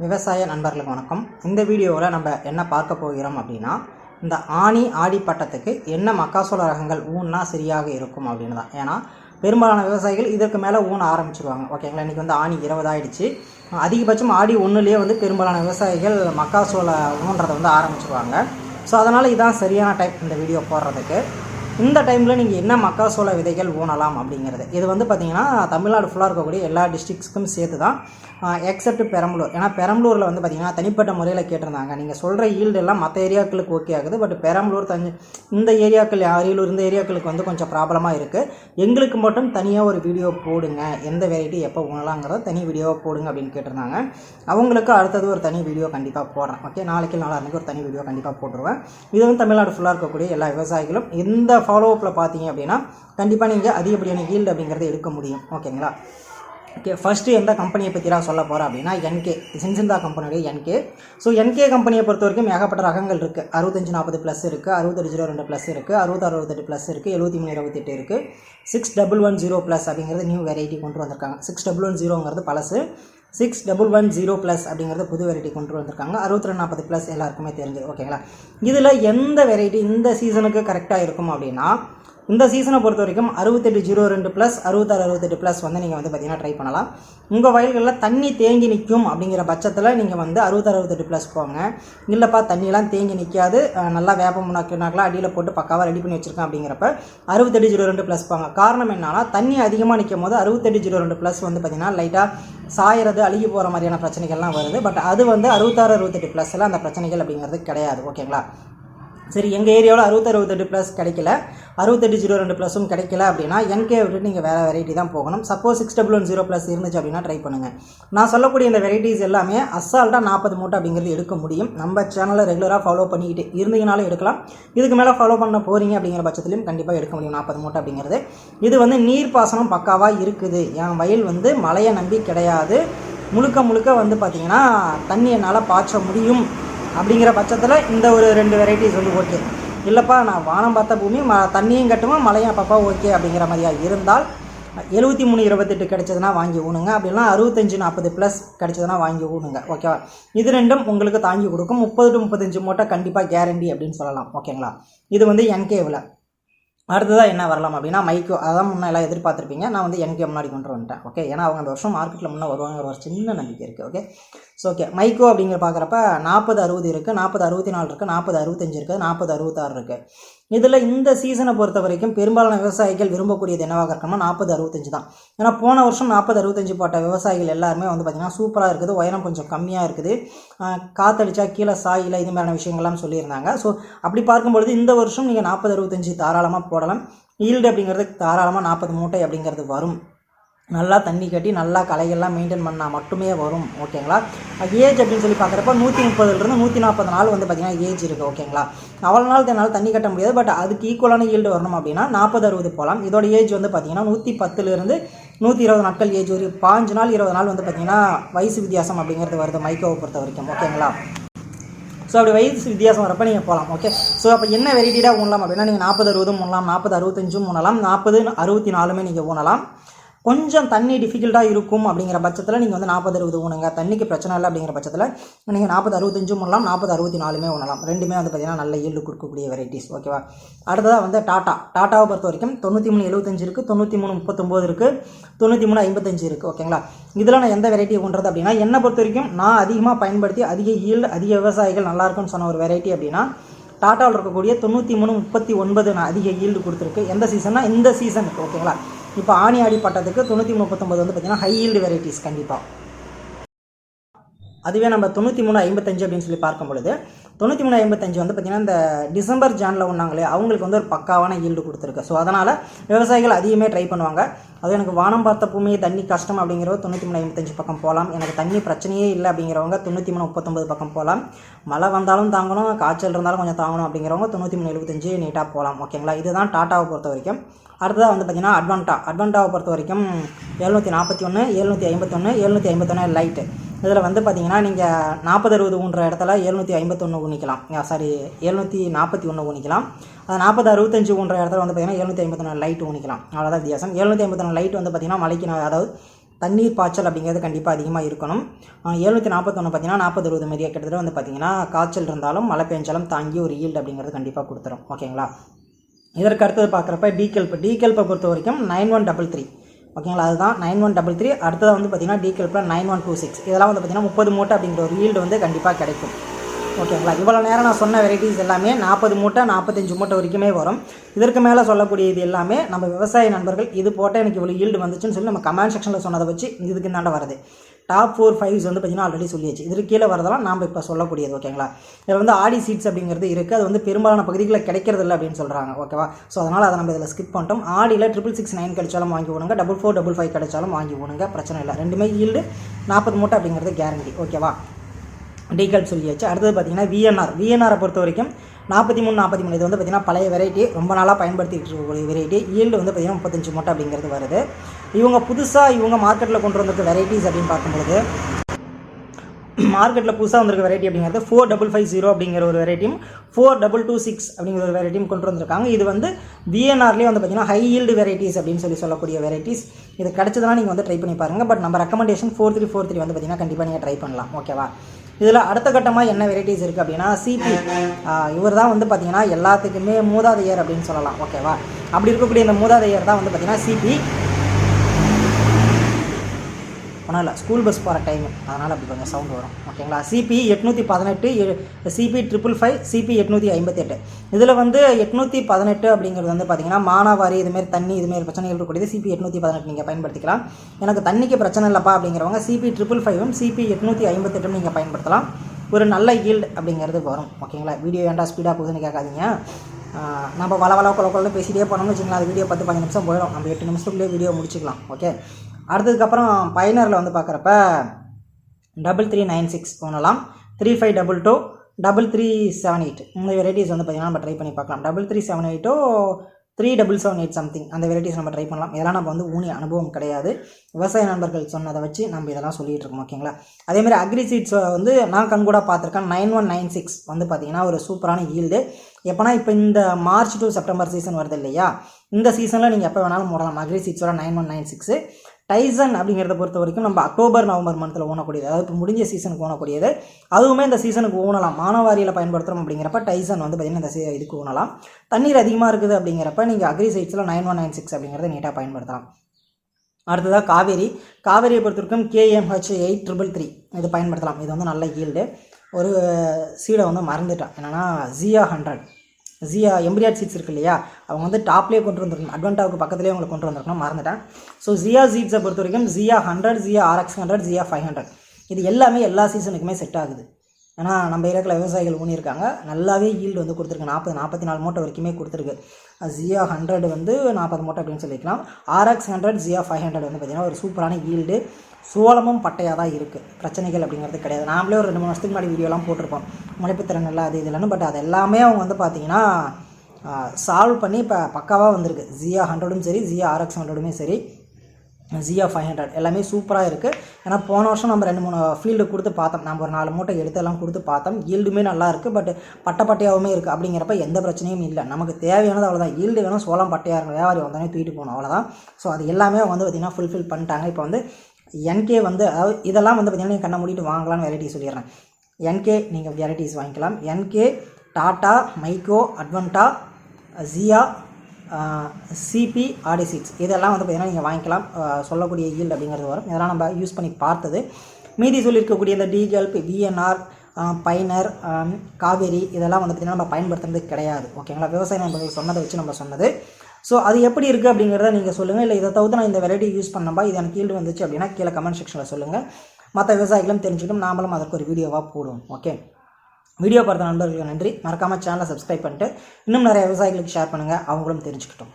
விவசாய நண்பர்களுக்கு வணக்கம். இந்த வீடியோவில் நம்ம என்ன பார்க்க போகிறோம் அப்படின்னா இந்த ஆணி ஆடி பட்டத்துக்கு என்ன மக்காசோள ரகங்கள் ஊன்னா சரியாக இருக்கும் அப்படின்னு தான் ஏன்னா பெரும்பாலான விவசாயிகள் இதற்கு மேலே ஊன ஆரம்பிச்சிருவாங்க. ஓகேங்களா இன்றைக்கி வந்து ஆணி இருபதாயிடுச்சு அதிகபட்சம் ஆடி ஒன்றுலேயே வந்து பெரும்பாலான விவசாயிகள் மக்காசோள ஊன்றதை வந்து ஆரம்பிச்சிருவாங்க. ஸோ அதனால் இதான் சரியான டைப் இந்த வீடியோ போடுறதுக்கு. இந்த டைமில் நீங்கள் என்ன மக்காசோள விதைகள் ஊனலாம் அப்படிங்கிறது. இது வந்து பார்த்திங்கன்னா தமிழ்நாடு ஃபுல்லாக இருக்கக்கூடிய எல்லா டிஸ்ட்ரிக்ஸ்க்கும் சேர்த்து தான் எக்ஸப்ட் பெரம்பலூர். ஏன்னா பெரம்பலூரில் வந்து பார்த்திங்கன்னா தனிப்பட்ட முறையில் கேட்டிருந்தாங்க. நீங்கள் சொல்கிற ஈல்டு எல்லாம் மற்ற ஏரியாக்களுக்கு ஓகே ஆகுது. பட் பெரம்பலூர் தஞ்சு இந்த ஏரியாக்கள் அரியலூர் இந்த ஏரியாக்களுக்கு வந்து கொஞ்சம் ப்ராப்ளமாக இருக்குது எங்களுக்கு மட்டும் தனியாக ஒரு வீடியோ போடுங்க. எந்த வெரைட்டி எப்போ ஊனலாங்கிறத தனி வீடியோவாக போடுங்க அப்படின்னு கேட்டிருந்தாங்க. அவங்களுக்கு அடுத்தது ஒரு தனி வீடியோ கண்டிப்பாக போடுறேன். ஓகே நாளைக்கு நாளான்னைக்கு ஒரு தனி வீடியோ கண்டிப்பாக போட்டுருவேன். இது வந்து தமிழ்நாடு ஃபுல்லாக இருக்கக்கூடிய எல்லா விவசாயிகளும் இந்த ஃபாலோஅப்பில் பார்த்தீங்க அப்படின்னா கண்டிப்பாக நீங்கள் அதிகப்படியான ஈல்டு அப்படிங்கிறத எடுக்க முடியும். ஓகேங்களா ஓகே ஃபஸ்ட்டு எந்த கம்பெனியை பற்றி நான் சொல்ல போகிறேன் அப்படின்னா என்கே சின்சிந்தா கம்பெனியுடைய என்கே ஸோ என்கே கம்பெனியை பொறுத்த வரைக்கும் ஏகப்பட்ட ரகங்கள் இருக்குது அறுபத்தஞ்சு நாற்பது ப்ளஸ் இருக்குது அறுபத்தெட்டு ஜீரோ ரெண்டு ப்ளஸ் இருக்குது அறுபது அறுபத்தெட்டு ப்ளஸ் இருக்குது எழுபத்தி மூணு இருபத்தெட்டு இருக்குது six double one zero plus அப்படிங்கிறது நியூ வெரைட்டி கொண்டு வந்திருக்காங்க. சிக்ஸ் டபுள் ஒன் ஜீரோங்கிறது பழசு. Six double one zero plus அப்படிங்கிறது புது வெரைட்டி கொண்டு வந்திருக்காங்க. அறுபத்தி ரெண்டு நாற்பது ப்ளஸ் எல்லாருக்குமே தெரிஞ்சது. ஓகேங்களா இதில் எந்த வெரைட்டி இந்த சீசனுக்கு கரெக்டாக இருக்கும் அப்படின்னா இந்த சீசனை பொறுத்த வரைக்கும் அறுபத்தெட்டு ஜீரோ ரெண்டு ப்ளஸ் அறுபத்தாறு அறுபத்தெட்டு ப்ளஸ் வந்து நீங்கள் வந்து பார்த்தீங்கன்னா ட்ரை பண்ணலாம். உங்கள் வயல்களில் தண்ணி தேங்கி நிற்கும் அப்படிங்கிற பட்சத்தில் நீங்கள் வந்து அறுபத்தாறு அறுபத்தெட்டு ப்ளஸ் போங்க. இல்லைப்பா தண்ணியெல்லாம் தேங்கி நிற்காது நல்லா வேப்பம் முன்னாக்கினாக்கெல்லாம் அடியில் போட்டு பக்காவாக ரெடி பண்ணி வச்சுருக்கேன் அப்படிங்கிறப்ப அறுபத்தெட்டு ஜீரோ ரெண்டு ப்ளஸ் போங்க. காரணம் என்னன்னா தண்ணி அதிகமாக நிற்கும் போது அறுபத்தெட்டு ஜீரோ ரெண்டு ப்ளஸ் வந்து பார்த்தீங்கன்னா லைட்டாக சாயறது அழுகி போகிற மாதிரியான பிரச்சனைகள்லாம் வருது. பட் அது வந்து அறுபத்தாறு அறுபத்தெட்டு ப்ளஸ்ஸில் அந்த பிரச்சனைகள் அப்படிங்கிறது கிடையாது. ஓகேங்களா சரி எங்கள் ஏரியாவில் அறுபத்தி அறுபத்தெட்டு ப்ளஸ் கிடைக்கல. அறுபத்தெட்டு ஜீரோ ரெண்டு ப்ளஸும் கிடைக்கல அப்படின்னா என்கே விட்டு நீங்கள் வேறு வெரைட்டி தான் போகணும். Suppose six double one zero plus இருந்துச்சு அப்படின்னா ட்ரை பண்ணுங்கள் நான் சொல்லக்கூடிய இந்த வெரைட்டிஸ் எல்லாமே அசால்ட்டாக நாற்பது மூட்டை அப்படிங்கிறது எடுக்க முடியும். நம்ம சேனலை ரெகுலராக ஃபாலோ பண்ணிக்கிட்டு இருந்தீங்கனாலும் எடுக்கலாம். இதுக்கு மேலே ஃபாலோ பண்ண போகிறீங்க அப்படிங்கிற பட்சத்துலையும் கண்டிப்பாக எடுக்க முடியும் நாற்பது மூட்டை அப்படிங்கிறது. இது வந்து நீர் பாசனம் பக்காவாக இருக்குது. என் வயல் வந்து மழையை நம்பி கிடையாது. முழுக்க முழுக்க வந்து பார்த்திங்கன்னா தண்ணி என்னால் பாய்ச்ச முடியும். அப்படிங்கிற பட்சத்தில் இந்த ஒரு ரெண்டு வெரைட்டிஸ் வந்து ஓகே இல்லைப்பா நான் வானம் பார்த்த பூமி ம தண்ணியும் கட்டுமா மழையும் அப்பப்போ ஓகே அப்படிங்கிற மாதிரியா இருந்தால் எழுபத்தி மூணு இருபத்தெட்டு கிடைச்சதுன்னா வாங்கி ஊனுங்க. அப்படின்னா அறுபத்தஞ்சு நாற்பது ப்ளஸ் கிடச்சதுனா வாங்கி ஊனுங்க. ஓகேவா இது ரெண்டும் உங்களுக்கு தாங்கி கொடுக்கும். முப்பது டு முப்பத்தஞ்சு மூட்டை கண்டிப்பாக கேரண்டி அப்படின்னு சொல்லலாம். ஓகேங்களா இது வந்து என்கேவில் அடுத்ததாக என்ன வரலாம் அப்படின்னா மைக்கோ அதான் முன்னே எல்லாம் எதிர்பார்த்துருப்பீங்க. நான் வந்து என்கே முன்னாடி கொண்டு வந்துட்டேன் ஓகே ஏன்னா அவங்க அந்த வருஷம் மார்க்கெட்டில் முன்னே வருவாங்கிற ஒரு சின்ன நம்பிக்கை இருக்குது ஓகே ஸோ ஓகே மைக்கோ அப்படிங்கிற பார்க்குறப்ப நாற்பது அறுபது இருக்குது நாற்பது அறுபத்தி நாலு இருக்குது நாற்பது அறுபத்தஞ்சு இருக்குது நாற்பது அறுபத்தாறு இருக்குது இதில் இந்த சீசனை பொறுத்த வரைக்கும் பெரும்பாலான விவசாயிகள் விரும்பக்கூடியது என்னவாக இருக்கணும்னா நாற்பது அறுபத்தஞ்சு தான். ஏன்னா போன வருஷம் நாற்பது அறுபத்தஞ்சு போட்ட விவசாயிகள் எல்லாருமே வந்து பார்த்திங்கன்னா சூப்பராக இருக்குது உயரம் கொஞ்சம் கம்மியாக இருக்குது. காத்தடிச்சா கீழே சாயில இது மாதிரியான விஷயங்கள்லாம் சொல்லியிருந்தாங்க. ஸோ அப்படி பார்க்கும்பொழுது இந்த வருஷம் நீங்கள் நாற்பது அறுபத்தஞ்சு தாராளமாக போடலாம். ஈல்டு அப்படிங்கிறது தாராளமாக நாற்பது மூட்டை அப்படிங்கிறது வரும். நல்லா தண்ணி கட்டி நல்லா கலைகள்லாம் மெயின்டைன் பண்ணால் மட்டுமே வரும் ஓகேங்களா? ஏஜ் அப்படின்னு சொல்லி பார்க்குறப்ப நூற்றி முப்பதுலேருந்து நூற்றி நாற்பது நாள் வந்து பார்த்திங்கன்னா ஏஜ் இருக்குது ஓகேங்களா? அவ்வளோ நாள் என்னால் தண்ணி கட்ட முடியாது பட் அதுக்கு ஈக்குவலான ஈல்டு வரணும் அப்படின்னா நாற்பது அறுபது போகலாம். இதோட ஏஜ் வந்து பார்த்திங்கன்னா நூற்றி பத்துலேருந்து நூற்றி இருபது நாட்கள் ஏஜ் ஒரு பாஞ்சு நாள் இருபது நாள் வந்து பார்த்திங்கன்னா வயசு வித்தியாசம் அப்படிங்கிறது வருது மைக்கோவை பொறுத்த வரைக்கும் ஓகேங்களா? ஸோ அப்படி வயசு வித்தியாசம் வரப்போ நீங்கள் போகலாம் ஓகே? ஸோ அப்போ என்ன வெரைட்டியாக ஊனலாம் அப்படின்னா நீங்கள் நாற்பது அறுபதும் ஊனலாம் நாற்பது அறுபத்தஞ்சும் ஊனலாம் நாற்பது அறுபத்தி நாலுமே நீங்கள் ஊனலாம். கொஞ்சம் தண்ணி டிஃபிகல்ட்டாக இருக்கும் அப்படிங்கிற பட்சத்தில் நீங்கள் வந்து நாற்பது அறுபது ஊனுங்க. தண்ணிக்கு பிரச்சனை இல்லை அப்படிங்கிற பட்சத்தில் நீங்கள் நாற்பது அறுபத்தஞ்சும் ஊனலாம் நாற்பது அறுபத்தி நாலுமே ஊனலாம். ரெண்டுமே வந்து பார்த்திங்கன்னா நல்ல ஈல்டு கொடுக்கக்கூடிய வெரைட்டிஸ் ஓகேவா அடுத்ததாக வந்து டாட்டா டாட்டாவை பொறுத்த வரைக்கும் தொண்ணூற்றி மூணு எழுபத்தஞ்சு இருக்குது தொண்ணூற்றி மூணு முப்பத்தொம்போது இருக்குது தொண்ணூற்றி மூணு ஐம்பத்தஞ்சு இருக்குது ஓகேங்களா இதில் நான் எந்த வெரைட்டி ஊன்றது அப்படின்னா என்னை பொறுத்த வரைக்கும் நான் அதிகமாக பயன்படுத்தி அதிக ஈல்டு அதிக விவசாயிகள் நல்லாயிருக்குன்னு சொன்ன ஒரு வெரைட்டி அப்படின்னா டாட்டாவில் இருக்கக்கூடிய தொண்ணூற்றி மூணு முப்பத்தி ஒன்பது நான் அதிக ஈல்டு கொடுத்துருக்கு. எந்த சீசன்னா இந்த சீசனுக்கு ஓகேங்களா இப்போ ஆணி ஆடி பட்டத்துக்கு தொண்ணூற்றி முப்பத்தொம்பது வந்து பார்த்திங்கன்னா ஹை ஈல்டு வெரைட்டிஸ் கண்டிப்பாக அதுவே நம்ம தொண்ணூற்றி மூணு ஐம்பத்தஞ்சு அப்படின்னு சொல்லி பார்க்கும் பொழுது தொண்ணூற்றி மூணு ஐம்பத்தஞ்சு வந்து பார்த்திங்கன்னா இந்த டிசம்பர் ஜானில் ஒன்றாங்களே அவங்களுக்கு வந்து ஒரு பக்காவான ஈல்டு கொடுத்துருக்கு. ஸோ அதனால் விவசாயிகள் அதிகமே ட்ரை பண்ணுவாங்க. அது எனக்கு வானம் பார்த்த பூமியை தண்ணி கஷ்டம் அப்படிங்கிறவ தொண்ணூற்றி மூணு ஐம்பத்தஞ்சு பக்கம் போகலாம். எனக்கு தண்ணி பிரச்சனையே இல்லை அப்படிங்கிறவங்க தொண்ணூற்றி மூணு முப்பத்தொம்பது பக்கம் போகலாம். மழை வந்தாலும் தாங்கணும் காய்ச்சல் இருந்தாலும் கொஞ்சம் தாங்கணும் அப்படிங்கிறவங்க தொண்ணூற்றி மூணு எழுபத்தஞ்சு நீட்டாக போகலாம். ஓகேங்களா இதுதான் டாட்டாவை பொறுத்த வரைக்கும். அடுத்ததாக வந்து பார்த்திங்கன்னா அட்வான்டா அட்வான்டாவை பொறுத்த வரைக்கும் எழுநூற்றி நாற்பத்தி ஒன்று எழுநூற்றி ஐம்பத்தொன்று எழுநூற்றி ஐம்பத்தொன்று லைட்டு இதில் வந்து பார்த்தீங்கன்னா நீங்கள் நாற்பது அறுபது ஊன்ற இடத்துல எழுநூற்றி ஐம்பத்தொன்று ஊனிக்கலாம். சாரி எழுநூற்றி நாற்பத்தி ஒன்று ஊனிக்கலாம். அது நாற்பது அறுபத்தஞ்சு ஊன்ற இடத்துல வந்து பார்த்தீங்கன்னா எழுநூற்றி ஐம்பத்தொன்று லைட் ஊனிக்கலாம். அவ்வளோதான் வித்தியாசம். எழுநூற்றி ஐம்பத்தொன்று லைட் வந்து பார்த்தீங்கன்னா மலைக்கு அதாவது தண்ணீர் பாய்ச்சல் அப்படிங்கிறது கண்டிப்பாக அதிகமாக இருக்கணும். எழுநூற்றி நாற்பத்தொன்று பார்த்தீங்கன்னா நாற்பது இருபது மாரியா கிட்டத்தட்ட வந்து பார்த்தீங்கன்னா காய்ச்சல் இருந்தாலும் மழை பெஞ்சாலும் தாங்கி ஒரு ஈல்டு அப்படிங்கிறது கண்டிப்பாக கொடுத்துரும். ஓகேங்களா? இதற்கு அடுத்தது பார்க்குறப்ப டிகெல்ப் டிகெல்ப்பை பொறுத்த வரைக்கும் நைன் ஒன் டபுள் த்ரீ ஓகேங்களா? அதுதான் நைன் ஒன் டபுள் த்ரீ அடுத்தது வந்து பார்த்தீங்கன்னா டிகெல்ப்பில் நைன் ஒன் டூ சிக்ஸ் இதெல்லாம் வந்து பார்த்தீங்கன்னா முப்பது மூட்டை அப்படிங்கிற ஒரு ஈல்டு வந்து கண்டிப்பாக கிடைக்கும். ஓகேங்களா? இவ்வளோ நேரம் நான் சொன்ன வெரைட்டிஸ் எல்லாமே நாற்பது மூட்டை நாற்பத்தஞ்சு மூட்டை வரைக்குமே வரும். இதற்கு மேலே சொல்லக்கூடிய இது எல்லாமே நம்ம விவசாய நண்பர்கள் இது போட்டால் எனக்கு இவ்வளோ ஈல்டு வந்துச்சுன்னு சொல்லி நம்ம கமெண்ட் செக்ஷனில் சொன்னதை வச்சு இதுக்கு இந்தாண்ட வருது டாப் ஃபோர் ஃபைவ்ஸ் வந்து பார்த்திங்கன்னா ஆல்ரெடி சொல்லியாச்சு. இதற்கு கீழே வரதெல்லாம் நாம் இப்போ சொல்லக்கூடியது ஓகேங்களா இதில் வந்து ஆடி சீட்ஸ் அப்படிங்கிறது இருக்குது அது வந்து பெரும்பாலான பகுதிகளில் கிடைக்கிறது இல்லை அப்படின்னு சொல்கிறாங்க ஓகேவா ஸோ அதனால் அதை நம்ம இதில் ஸ்கிப் பண்ணிட்டோம். ஆடியில் ட்ரிபிள் சிக்ஸ் நைன் கிடைச்சாலும் வாங்கி விடுங்க டபுள் ஃபோர் டபுள் ஃபைவ் கிடைச்சாலும் வாங்கி விடுங்க பிரச்சனை இல்லை. ரெண்டுமே ஈல்டு நாற்பது மூட்டை அப்படிங்கிறது கேரண்டி ஓகேவா டீகல் சொல்லியாச்சு. அடுத்தது பார்த்தீங்கன்னா விஎன்ஆர் விஎன்ஆரை பொறுத்த வரைக்கும் நாற்பத்தி மூணு நாற்பத்தி மூணு. இது வந்து பார்த்திங்கன்னா பழைய வெரைட்டி ரொம்ப நாளாக பயன்படுத்திட்டு இருக்கக்கூடிய வெரைட்டி ஈல்டு வந்து பார்த்திங்கன்னா முப்பத்தஞ்சு மூட்டை அப்படிங்கிறது வருது. இவங்க புதுசாக இவங்க மார்க்கெட்டில் கொண்டு வந்திருக்க வெரைட்டிஸ் அப்படின்னு பார்க்கும்பொழுது மார்க்கெட்டில் புதுசாக வந்திருக்க வெரைட்டி அப்படிங்கிறது ஃபோர் டபுள் ஃபைவ் ஜீரோ அப்படிங்கிற ஒரு வெரைட்டியும் ஃபோர் டபுள் டூ சிக்ஸ் அப்படிங்கிற ஒரு வெரைட்டியும் கொண்டு வந்திருக்காங்க. இது வந்து விஎன்ஆர்லேயே வந்து பார்த்தீங்கன்னா ஹை ஈல்டு வெரைட்டிஸ் அப்படின்னு சொல்லி சொல்லக்கூடிய வெரைட்டிஸ் இது கிடச்சதுனா நீங்கள் வந்து ட்ரை பண்ணி பாருங்கள் பட் நம்ம recommendation four three four three வந்து பார்த்தீங்கன்னா கண்டிப்பாக நீங்கள் ட்ரை பண்ணலாம். ஓகேவா இதில் அடுத்த கட்டமாக என்ன வெரைட்டிஸ் இருக்குது அப்படின்னா சிபி இவர் தான் வந்து பார்த்தீங்கன்னா எல்லாத்துக்குமே மூதாதையர் அப்படின்னு சொல்லலாம். ஓகேவா அப்படி இருக்கக்கூடிய இந்த மூதாதையர் தான் வந்து பார்த்தீங்கன்னா சிபி ஒன்றும் இல்லை ஸ்கூல் பஸ் போகிற டைம் அதனால் அப்படி கொஞ்சம் சவுண்ட் வரும். ஓகேங்களா சிபி எட்நூற்றி பதினெட்டு சிபி ட்ரிபிள் ஃபைவ் சிபி எட்நூற்றி ஐம்பத்தெட்டு. இதில் வந்து எட்நூற்றி பதினெட்டு அப்படிங்கிறது வந்து பார்த்தீங்கன்னா மானாவாரி இதுமாரி தண்ணி இதுமாரி பிரச்சனைகள் இருக்கக்கூடியது சிபி எட்நூற்றி பதினெட்டு நீங்கள் பயன்படுத்திக்கலாம். எனக்கு தண்ணிக்கு பிரச்சனை இல்லைப்பா அப்படிங்கிறவங்க சிபி ட்ரிபிள் ஃபைவும் சிபி எட்நூற்றி ஐம்பத்தெட்டும் நீங்கள் பயன்படுத்தலாம். ஒரு நல்ல ஈல்டு அப்படிங்கிறது வரும். ஓகேங்களா வீடியோ ஏன்டா ஸ்பீடாக போகுதுன்னு கேட்காதீங்க. நம்ம வள வள கொல கொலன்னு பேசிகிட்டே போனோம்னு வச்சுக்கலாம் அது வீடியோ பத்து பதினஞ்சு நிமிஷம் போயிடும். நம்ம எட்டு நிமிஷத்துக்குள்ளேயே வீடியோ முடிச்சுக்கலாம். ஓகே அடுத்ததுக்கப்புறம் பயனரில் வந்து பார்க்குறப்ப double three nine six போனலாம். Three five double two double three seven eight இந்த வெரைட்டிஸ் வந்து பார்த்திங்கன்னா நம்ம ட்ரை பண்ணி பார்க்கலாம். Double three seven எயிட்டோ three double seven eight something அந்த வெரைட்டிஸ் நம்ம ட்ரை பண்ணலாம். இதெல்லாம் நம்ம வந்து ஊனி அனுபவம் கிடையாது. விவசாய நண்பர்கள் சொன்னதை வச்சு நம்ம இதெல்லாம் சொல்லிகிட்டு இருக்கோம் ஓகேங்களா அதேமாதிரி அக்ரி சீட்ஸ் வந்து நான் கண்கூட பார்த்துருக்கேன். நைன் ஒன் நைன் சிக்ஸ் வந்து பார்த்திங்கன்னா ஒரு சூப்பரான ஈல்டு எப்போனா இப்போ இந்த மார்ச் டு செப்டம்பர் சீசன் வருது இல்லையா? இந்த சீசனில் நீங்கள் எப்போ வேணாலும் மூடலாம் அக்ரி சீட்ஸோட நைன் ஒன் நைன் சிக்ஸு டைசன் அப்படிங்கிறத பொறுத்த வரைக்கும் நம்ம அக்டோபர் நவம்பர் மந்தில் ஊனக்கூடியது அதாவது இப்போ முடிஞ்ச சீசனுக்கு ஓனக்கூடியது அதுவுமே இந்த சீசனுக்கு ஊனலாம் மானவாரியில் பயன்படுத்துகிறோம் அப்படிங்கிறப்ப டைசன் வந்து பார்த்திங்கன்னா இந்த சீ- இதுக்கு ஊனலாம் தண்ணீர் அதிகமாக இருக்குது அப்படிங்கிறப்ப நீங்கள் அக்ரி சைட்ஸில் நைன் ஒன் நைன் சிக்ஸ் அப்படிங்கிறத நீட்டாக பயன்படுத்தலாம். அடுத்ததாக காவேரி. காவேரியை பொறுத்தவரைக்கும் கேஎம்ஹெச் எயிட் ட்ரிபிள் த்ரீ இது பயன்படுத்தலாம். இது வந்து நல்ல ஈல்டு ஒரு சீடை வந்து மறந்துட்டான். என்னென்னா ஜியா ஹண்ட்ரட் ஜியா எம்பிரியாட் சீட்ஸ் இருக்கு இல்லையா? அவங்க வந்து டாப்லேயே கொண்டு வந்துருக்கணும். அட்வான்டாவுக்கு பக்கத்துலேயே அவங்களை கொண்டு வந்திருக்கணும். மறந்துட்டேன். ஸோ ஜியா சீட்ஸை பொறுத்த வரைக்கும் ஜியா ஹண்ட்ரட் ஜியா ஆர்எக்ஸ் ஹண்ட்ரட் ஜியா ஃபைவ் ஹண்ட்ரட் இது எல்லாமே எல்லா சீசனுக்குமே செட் ஆகுது. ஏன்னா நம்ம ஏரியாவில் விவசாயிகள் ஊனியிருக்காங்க. நல்லாவே ஈல்டு வந்து கொடுத்துருக்கு. நாற்பது நாற்பத்தி நாலு மூட்டை வரைக்குமே கொடுத்துருக்கு. ஜியா ஹண்ட்ரட் வந்து நாற்பது மூட்டை அப்படின்னு சொல்லிக்கலாம். ஆர்எக்ஸ் ஹண்ட்ரட் ஜியா ஃபைவ் ஹண்ட்ரட் வந்து பார்த்திங்கன்னா ஒரு சூப்பரான ஈல்டு சோளமும் பட்டையாக தான் இருக்குது பிரச்சனைகள் அப்படிங்கிறது கிடையாது. நாமளே ஒரு ரெண்டு மூணு வருஷத்துக்கு முன்னாடி வீடியோலாம் போட்டிருப்போம். முளைப்புத்திறன் நல்லா அது இதெல்லாம் பட் அது எல்லாமே அவங்க வந்து பார்த்திங்கன்னா சால்வ் பண்ணி இப்போ பக்காவாக வந்திருக்கு. ஜியா ஹண்ட்ரடும் சரி ஜியா ஆர்எக்ஸ் ஹண்ட்ரடுமே சரி ஜியா ஃபைவ் ஹண்ட்ரட் எல்லாமே சூப்பராக இருக்குது ஏன்னா போன வருஷம் நம்ம ரெண்டு மூணு ஃபீல்டு கொடுத்து பார்த்தோம். நம்ம ஒரு நாலு மூட்டை எடுத்து எல்லாம் கொடுத்து பார்த்தோம். ஈல்டுமே நல்லா இருக்குது பட் பட்டை பட்டையாகவுமே இருக்குது அப்படிங்கிறப்ப எந்த பிரச்சனையும் இல்லை. நமக்கு தேவையானது அவ்வளோதான் ஈல்டு வேணும் சோளம் பட்டையாக இருக்கும் வியாபாரி வந்தோடனே தூக்கிட்டு போகணும். அவ்வளோதான் ஸோ அது எல்லாமே வந்து பார்த்திங்கன்னா ஃபுல்ஃபில் பண்ணிட்டாங்க. இப்போ வந்து என்கே வந்து அதாவது இதெல்லாம் வந்து பார்த்திங்கன்னா நீங்கள் கண்ணை மூடிட்டு வாங்கலாம்னு வெரைட்டி சொல்லிடுறேன். என்கே நீங்கள் வெரைட்டிஸ் வாங்கிக்கலாம். என்கே டாட்டா மைக்கோ அட்வன்டா ஜியா சிபி ஆடிசிட்ஸ் இதெல்லாம் வந்து பார்த்திங்கன்னா நீங்கள் வாங்கிக்கலாம். சொல்லக்கூடிய ஈல்டு அப்படிங்கிறது வரும். இதெல்லாம் நம்ம யூஸ் பண்ணி பார்த்தது. மீதி சொல்லியிருக்கக்கூடிய இந்த டிஜெல்ப் விஎன்ஆர் பைனர் காவேரி இதெல்லாம் வந்து பார்த்திங்கன்னா நம்ம பயன்படுத்துறது கிடையாது. ஓகேங்களா விவசாய நண்பர்கள் சொன்னதை வச்சு நம்ம சொன்னது. ஸோ அது எப்படி இருக்குது அப்படிங்கிறத நீங்கள் சொல்லுங்கள் இல்லை இதை தவிர்த்து நான் இந்த வெரைட்டி யூஸ் பண்ணப்பா இது எனக்கு ஈல்டு வந்துச்சு அப்படின்னா கீழே கமெண்ட் செக்ஷனில் சொல்லுங்கள் மற்ற விவசாயிகளும் தெரிஞ்சுக்கிட்டும் நாமளும் அதற்கு ஒரு வீடியோவாக போடுவோம். ஓகே வீடியோ பார்த்த நண்பர்களுக்கு நன்றி. மறக்காமல் சேனலை சப்ஸ்கிரைப் பண்ணிட்டு இன்னும் நிறைய விவசாயிகளுக்கு ஷேர் பண்ணுங்கள் அவங்களும் தெரிஞ்சுக்கிட்டோம்.